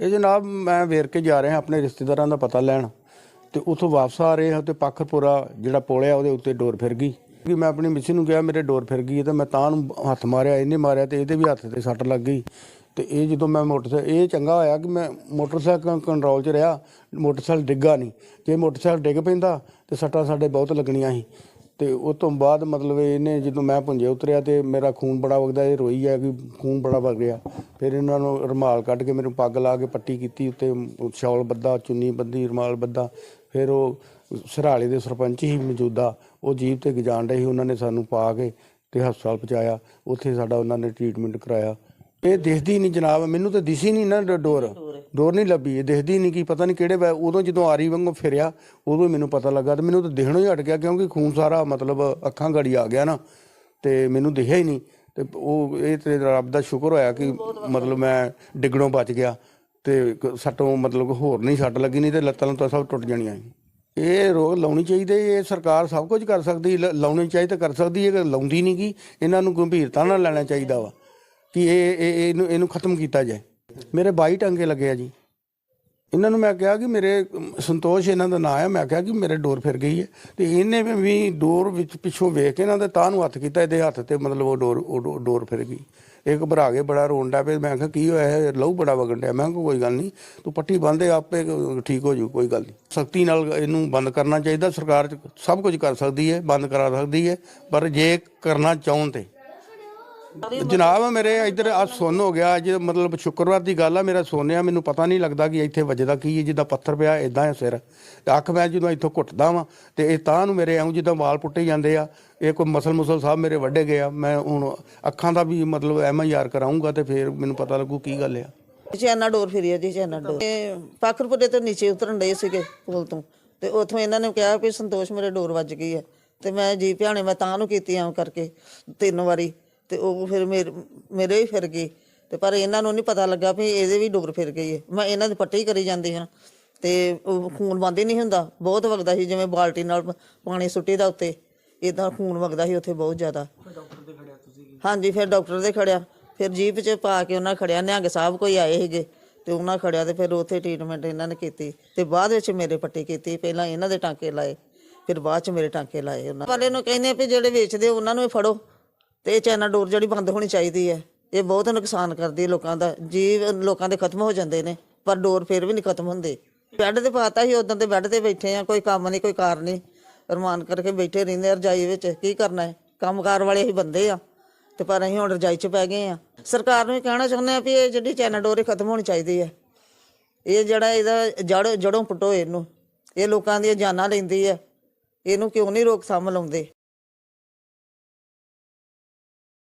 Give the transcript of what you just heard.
ਇਹ ਜਨਾਬ ਮੈਂ ਵੇਰਕੇ ਜਾ ਰਿਹਾ ਆਪਣੇ ਰਿਸ਼ਤੇਦਾਰਾਂ ਦਾ ਪਤਾ ਲੈਣ ਤੇ ਉਥੋਂ ਵਾਪਸ ਆ ਰਹੇ ਹਾਂ ਤੇ ਪੱਖਪੁਰਾ ਜਿਹੜਾ ਪੁਲ ਆ ਉਹਦੇ ਉੱਤੇ ਡੋਰ ਫਿਰ ਗਈ। ਕਿ ਮੈਂ ਆਪਣੀ ਮਿੱਸੀ ਨੂੰ ਕਿਹਾ ਮੇਰੇ ਡੋਰ ਫਿਰ ਗਈ ਹੈ ਤੇ ਮੈਂ ਤਾਂ ਨੂੰ ਹੱਥ ਮਾਰਿਆ, ਇਹਨੇ ਮਾਰਿਆ ਤੇ ਇਹਦੇ ਵੀ ਹੱਥ ਤੇ ਸੱਟ ਲੱਗ ਗਈ। ਤੇ ਇਹ ਜਦੋਂ ਮੈਂ ਮੋਟਰਸਾਈਕਲ ਇਹ ਚੰਗਾ ਹੋਇਆ ਕਿ ਮੈਂ ਮੋਟਰਸਾਈਕਲ ਕੰਟਰੋਲ 'ਚ ਰਿਹਾ, ਮੋਟਰਸਾਈਕਲ ਡਿੱਗਾ ਨਹੀਂ। ਜੇ ਮੋਟਰਸਾਈਕਲ ਡਿੱਗ ਪੈਂਦਾ ਤੇ ਸੱਟਾਂ ਸਾਡੇ ਬਹੁਤ ਲੱਗਣੀਆਂ ਸੀ। ਤੇ ਉਸ ਤੋਂ ਬਾਅਦ ਮਤਲਬ ਇਹਨੇ ਜਦੋਂ ਮੈਂ ਪੁੰਜੇ ਉਤਰਿਆ ਤੇ ਮੇਰਾ ਖੂਨ ਬੜਾ ਵਗਦਾ, ਇਹ ਰੋਈ ਆ ਕਿ ਖੂਨ ਬੜਾ ਵਗ ਰਿਹਾ। ਫਿਰ ਇਹਨਾਂ ਨੂੰ ਰੁਮਾਲ ਕੱਢ ਕੇ ਮੈਨੂੰ ਪੱਗ ਲਾ ਕੇ ਪੱਟੀ ਕੀਤੀ ਉੱਤੇ ਸ਼ਾਲ ਬੱਧਾ, ਚੁੰਨੀ ਬੱਦੀ ਰੁਮਾਲ ਬੱਦਾ ਫਿਰ ਉਹ ਸਰਾਲੇ ਦੇ ਸਰਪੰਚ ਹੀ ਮੌਜੂਦਾ, ਉਹ ਜੀਪ ਤੇ ਗਜਾਣ ਰਹੇ ਸੀ, ਉਹਨਾਂ ਨੇ ਸਾਨੂੰ ਪਾ ਕੇ ਤੇ ਹਸਪਤਾਲ ਪਹੁੰਚਾਇਆ। ਉੱਥੇ ਸਾਡਾ ਉਹਨਾਂ ਨੇ ਟ੍ਰੀਟਮੈਂਟ ਕਰਾਇਆ। ਇਹ ਦਿਖਦੀ ਨਹੀਂ ਜਨਾਬ ਮੈਨੂੰ ਤਾਂ ਦਿਸੀ ਨਹੀਂ ਨਾ ਡ- ਡੋਰ। ਡੋਰ ਨਹੀਂ ਲੱਭੀ ਇਹ ਦਿਖਦੀ ਨਹੀਂ ਕਿ ਪਤਾ ਨਹੀਂ ਕਿਹੜੇ ਵੇ ਉਦੋਂ ਜਦੋਂ ਆਰੀ ਵਾਂਗੂ ਫਿਰਿਆ ਉਦੋਂ ਹੀ ਮੈਨੂੰ ਪਤਾ ਲੱਗਾ ਤੇ ਮੈਨੂੰ ਤਾਂ ਦਿਖਣੋਂ ਹੀ ਹਟ ਗਿਆ ਕਿਉਂਕਿ ਖੂਨ ਸਾਰਾ ਮਤਲਬ ਅੱਖਾਂ ਗੜੀ ਆ ਗਿਆ ਨਾ ਤੇ ਮੈਨੂੰ ਦਿਖਿਆ ਹੀ ਨਹੀਂ ਤੇ ਉਹ ਇਹ ਤੇ ਰੱਬ ਦਾ ਸ਼ੁਕਰ ਹੋਇਆ ਕਿ ਮਤਲਬ ਮੈਂ ਡਿੱਗਣੋਂ ਬਚ ਗਿਆ ਤੇ ਕ- ਸੱਟੋਂ ਮਤਲਬ ਹੋਰ ਨਹੀਂ ਸੱਟ ਲੱਗੀ ਨਹੀਂ ਤੇ ਲੱਤਾਂ ਲੁੱਤਾਂ ਸਭ ਟੁੱਟ ਜਾਣੀਆਂ ਸੀ। ਇਹ ਰੋਗ ਲਾਉਣੀ ਚਾਹੀਦੀ ਹੈ, ਇਹ ਸਰਕਾਰ ਸਭ ਕੁਝ ਕਰ ਸਕਦੀ ਲ- ਲਾਉਣੀ ਚਾਹੀਦੀ ਤਾਂ ਕਰ ਸਕਦੀ ਹੈ ਕਿ ਲਾਉਂਦੀ ਨਹੀਂ ਗੀ ਇਹਨਾਂ ਨੂੰ ਗੰਭੀਰਤਾ ਨਾਲ ਲੈਣਾ ਚਾਹੀਦਾ ਵਾ। ਕਿ ਇਹ ਇਹ ਇਹਨੂੰ ਇਹਨੂੰ ਖਤਮ ਕੀਤਾ ਜਾਏ। ਮੇਰੇ 22 ਟੰਗੇ ਲੱਗੇ ਆ ਜੀ। ਇਹਨਾਂ ਨੂੰ ਮੈਂ ਕਿਹਾ ਕਿ ਮੇਰੇ ਅਮ, ਸੰਤੋਸ਼ ਇਹਨਾਂ ਦਾ ਨਾਂ ਹੈ ਮੈਂ ਕਿਹਾ ਕਿ ਮੇਰੇ ਡੋਰ ਫਿਰ ਗਈ ਹੈ ਤੇ ਇਹਨੇ ਵੀ- ਵੀ ਡੋਰ ਵਿੱਚ ਪਿੱਛੋਂ ਵੇਖ ਕੇ ਇਹਨਾਂ ਦੇ ਤਾਂ ਨੂੰ ਹੱਥ ਕੀਤਾ ਇਹਦੇ ਹੱਥ ਤੇ ਮਤਲਬ ਉਹ ਡੋਰ ਉਹ ਡੋ- ਡੋਰ ਫਿਰ ਗਈ। ਇਹ ਘਬਰਾ ਕੇ ਬੜਾ ਰੋਣ ਡਿਆ ਪਿਆ। ਮੈਂ ਕਿਹਾ ਕੀ ਹੋਇਆ? ਹੈ ਲਹੂ ਬੜਾ ਵਗਣ ਡਿਆ। ਮੈਂ ਕਿਹਾ ਕੋਈ ਗੱਲ ਨਹੀਂ। ਤੂੰ ਪੱਟੀ ਬੰਨ੍ਹਦੇ ਆਪੇ ਠੀਕ ਹੋ ਜੂ ਕੋਈ ਗੱਲ ਨਹੀਂ। ਸਖਤੀ ਨਾਲ ਇਹਨੂੰ ਬੰਦ ਕਰਨਾ ਚਾਹੀਦਾ। ਸਰਕਾਰ 'ਚ ਸਭ ਕੁਝ ਕਰ ਸਕਦੀ ਹੈ ਬੰਦ ਕਰਾ ਸਕਦੀ ਹੈ। ਪਰ ਜੇ ਕਰਨਾ ਚਾਹਣ ਤੇ ਜਨਾਬ, ਮੇਰੇ ਇੱਧਰ ਆ ਸੁੰਨ ਹੋ ਗਿਆ ਅੱਜ ਮਤਲਬ ਸ਼ੁੱਕਰਵਾਰ ਦੀ ਗੱਲ ਆ, ਮੇਰਾ ਸੋਨਿਆ, ਮੈਨੂੰ ਪਤਾ ਨਹੀਂ ਲੱਗਦਾ ਕਿ ਇੱਥੇ ਵੱਜਦਾ ਕੀ ਹੈ, ਜਿੱਦਾਂ ਪੱਥਰ ਪਿਆ ਇਦਾਂ ਹੈ ਸਿਰ। ਅੱਖ ਮੈਂ ਜਦੋਂ ਇੱਥੋਂ ਘੁੱਟਦਾ ਵਾਂ, ਤੇ ਇਹ ਤਾਂ ਨੂੰ ਮੇਰੇ ਐਉਂ ਜਿੱਦਾਂ ਵਾਲ ਪੁੱਟੇ ਜਾਂਦੇ ਆ, ਇਹ ਕੋਈ ਮਸਲ ਮੁਸਲ ਸਾਹਿਬ ਮੇਰੇ ਵੱਡੇ ਗਏ ਆ, ਮੈਂ ਹੁਣ ਅੱਖਾਂ ਦਾ ਵੀ ਮਤਲਬ ਐਮ ਆਈ ਆਰ ਕਰਾਉਂਗਾ ਤੇ ਫਿਰ ਮੈਨੂੰ ਪਤਾ ਲੱਗੂ ਕੀ ਗੱਲ ਆ। ਚੈਨਾ ਡੋਰ ਫਿਰੀ ਆ ਜੀ ਚੈਨਾ ਡੋਰ। ਇਹ ਪਾਖਰਪੁਰੇ ਤੋਂ ਨੀਚੇ ਉਤਰਨ ਡਏ ਸੀਗੇ ਪੁਲ ਤੋਂ। ਤੇ ਉੱਥੋਂ ਇਹਨਾਂ ਨੇ ਕਿਹਾ ਵੀ ਸੰਤੋਸ਼, ਮੇਰੇ ਡੋਰ ਵੱਜ ਗਈ ਹੈ ਤੇ ਮੈਂ ਜੀ ਭਿਆਣੇ, ਮੈਂ ਤਾਂ ਨੂੰ ਕੀਤੀ ਆਂ ਕਰਕੇ ਤਿੰਨ ਵਾਰੀ। ਤੇ ਉਹ ਫਿਰ ਮੇਰੇ ਮੇਰੇ ਹੀ ਫਿਰ ਗਈ ਤੇ ਪਰ ਇਹਨਾਂ ਨੂੰ ਨਹੀਂ ਪਤਾ ਲੱਗਾ ਵੀ ਇਹਦੇ ਵੀ ਡੋਰ ਫਿਰ ਗਈ ਹੈ ਮੈਂ ਇਹਨਾਂ ਦੀ ਪੱਟੀ ਕਰੀ ਜਾਂਦੀ ਹਾਂ। ਤੇ ਉਹ ਖੂਨ ਬੰਦ ਹੀ ਨਹੀਂ ਹੁੰਦਾ। ਬਹੁਤ ਵਗਦਾ ਸੀ ਜਿਵੇਂ ਬਾਲਟੀ ਨਾਲ ਪਾਣੀ ਸੁੱਟੀ ਦਾ ਉੱਤੇ। ਇਦਾਂ ਖੂਨ ਵਗਦਾ ਸੀ ਉੱਥੇ ਬਹੁਤ ਜ਼ਿਆਦਾ। ਹਾਂਜੀ ਫਿਰ ਡਾਕਟਰ ਦੇ ਖੜਿਆ। ਫਿਰ ਜੀਪ 'ਚ ਪਾ ਕੇ ਉਹਨਾਂ ਖੜਿਆ। ਨਿਹੰਗ ਸਾਹਿਬ ਕੋਈ ਆਏ ਸੀਗੇ ਤੇ ਉਹਨਾਂ ਖੜਿਆ ਤੇ ਫਿਰ ਉੱਥੇ ਟ੍ਰੀਟਮੈਂਟ ਇਹਨਾਂ ਨੇ ਕੀਤੀ। ਤੇ ਬਾਅਦ ਵਿੱਚ ਮੇਰੇ ਪੱਟੀ ਕੀਤੀ। ਪਹਿਲਾਂ ਇਹਨਾਂ ਦੇ ਟਾਂਕੇ ਲਾਏ ਫਿਰ ਬਾਅਦ 'ਚ ਮੇਰੇ ਟਾਂਕੇ ਲਾਏ ਉਹਨਾਂ। ਵਾਲੇ ਨੂੰ ਕਹਿੰਦੇ ਆ ਵੀ ਜਿਹੜੇ ਵੇਚਦੇ ਉਹਨਾਂ ਨੂੰ ਵੀ ਫੜੋ। ਤੇ ਇਹ ਚੈਨਾ ਡੋਰ ਜਿਹੜੀ ਬੰਦ ਹੋਣੀ ਚਾਹੀਦੀ ਹੈ। ਇਹ ਬਹੁਤ ਨੁਕਸਾਨ ਕਰਦੀ ਹੈ ਲੋਕਾਂ ਦਾ। ਜੀਵ ਲੋਕਾਂ ਦੇ ਖਤਮ ਹੋ ਜਾਂਦੇ ਨੇ, ਪਰ ਡੋਰ ਫਿਰ ਵੀ ਨਹੀਂ ਖਤਮ ਹੁੰਦੇ। ਬੈੱਡ ਤੇ ਪਾਤਾ ਸੀ ਉਦੋਂ ਤੇ ਬੈੱਡ ਤੇ ਬੈਠੇ ਆ, ਕੋਈ ਕੰਮ ਨਹੀਂ, ਕੋਈ ਕਾਰ ਨਹੀਂ। ਅਰਮਾਨ ਕਰਕੇ ਬੈਠੇ ਰਹਿੰਦੇ ਆ ਰਜਾਈ ਵਿੱਚ, ਕੀ ਕਰਨਾ ਹੈ? ਕੰਮਕਾਰ ਵਾਲੇ ਹੀ ਬੰਦੇ ਆ। ਤੇ ਪਰ ਅਸੀਂ ਹੁਣ ਰਜਾਈ 'ਚ ਪੈ ਗਏ ਆ। ਸਰਕਾਰ ਨੂੰ ਇਹ ਕਹਿਣਾ ਚਾਹੁੰਦੇ ਆ ਵੀ ਇਹ ਜਿਹੜੀ ਚੈਨਾ ਡੋਰ ਇਹ ਖਤਮ ਹੋਣੀ ਚਾਹੀਦੀ ਹੈ। ਇਹ ਜਿਹੜਾ ਇਹਦਾ ਜੜ, ਜੜੋਂ ਪੁੱਟੋ ਇਹਨੂੰ। ਇਹ ਲੋਕਾਂ ਦੀਆਂ ਜਾਨਾਂ ਲੈਂਦੀ ਹੈ। ਇਹਨੂੰ ਕਿਉਂ ਨਹੀਂ ਰੋਕ ਰੋਕਥਾਮ ਲਾਉਂਦੇ?